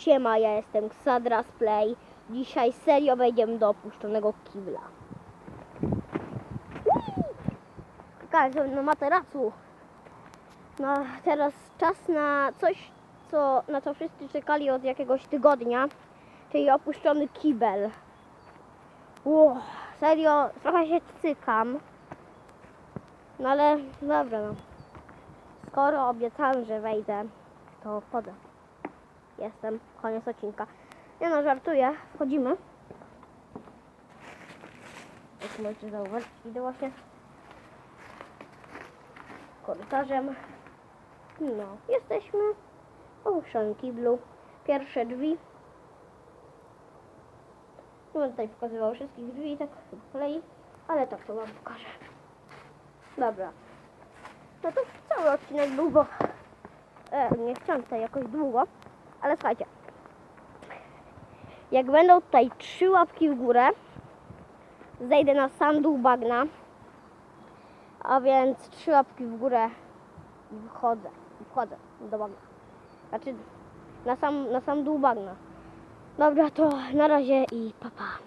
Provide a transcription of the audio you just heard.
Siema, ja jestem Xadras Play. Dzisiaj serio wejdziemy do opuszczonego kibla. Sobie na materacu. No, teraz czas na coś, co, na co wszyscy czekali od jakiegoś tygodnia, czyli opuszczony kibel. Ło, serio, trochę się cykam. No ale dobra, no. Skoro obiecałem, że wejdę, to wchodzę. Jestem, koniec odcinka. Nie no, żartuję, wchodzimy. Jak możecie zauważyć, idę właśnie korytarzem. No, jesteśmy w opuszczonym kiblu. Pierwsze drzwi. Nie będę tutaj pokazywał wszystkich drzwi tak po kolei, ale tak to wam pokażę. Dobra. No to cały odcinek bo e, nie chciałem tutaj jakoś długo, ale słuchajcie. Jak będą tutaj trzy łapki w górę, zejdę na sam dół bagna, a więc trzy łapki w górę i wchodzę, wchodzę do bagna. Znaczy na sam, na sam dół bagna. Dobra, to na razie i papa. Pa.